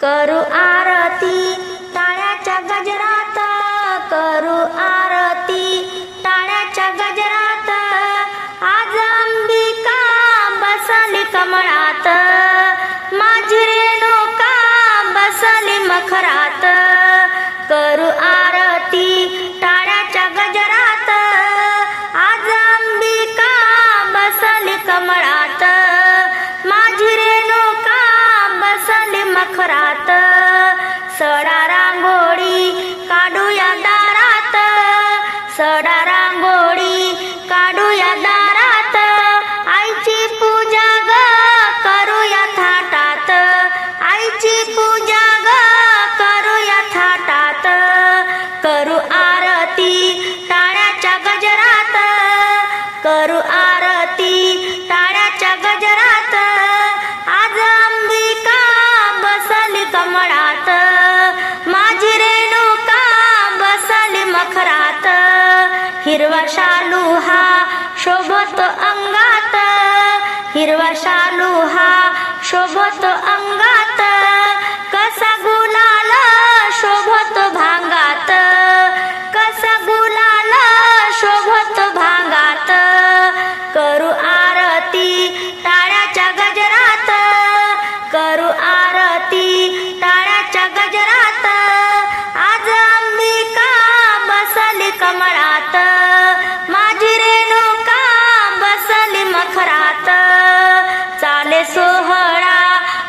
करू आरती बसली सडा रांगोळी काढूया दारात. सडा रांगोळी काढूया दारात. आईची पूजा ग करूया थाटात. आईची पूजा ग करूया थाटात. करू आरती टाळ्याच्या गजरात. करू आरती टाळ्याच्या गजरात. হিরবাশালুহা শোভত অঙ্গাত হিরবাশালুহা শোভত অঙ্গাত सोहळा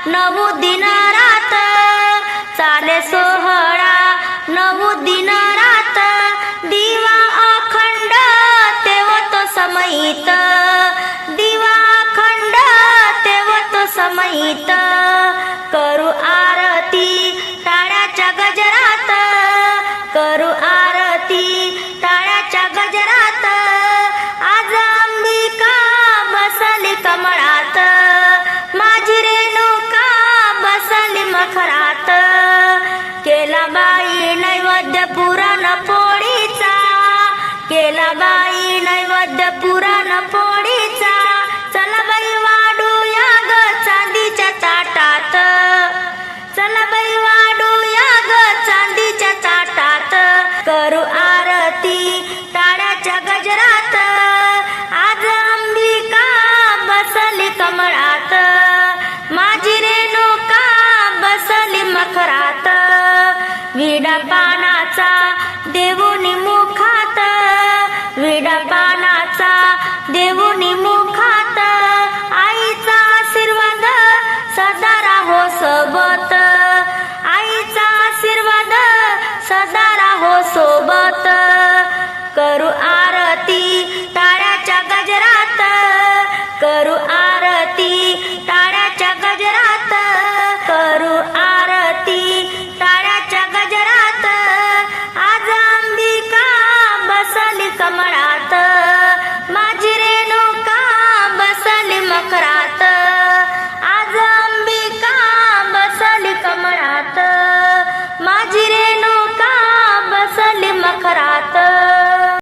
नऊ दिन रात. चाले सोहळा नऊ दिन रात. दिवा अखंड तेव तो समयित दिवा अखंड तेव तो समयित करू आर खरात केला बाई नैवेद्य पुराण पोळीचा. केला बाई नैवेद्य पुराण पोळीचा. विडा पानाचा देऊन मुखात. विडा पानाचा देऊन मुखात. आईचा आशीर्वाद सदा राहो सोबत. आईचा आशीर्वाद सदा राहो सोबत. करू आरती ताऱ्याच्या गजरात. करू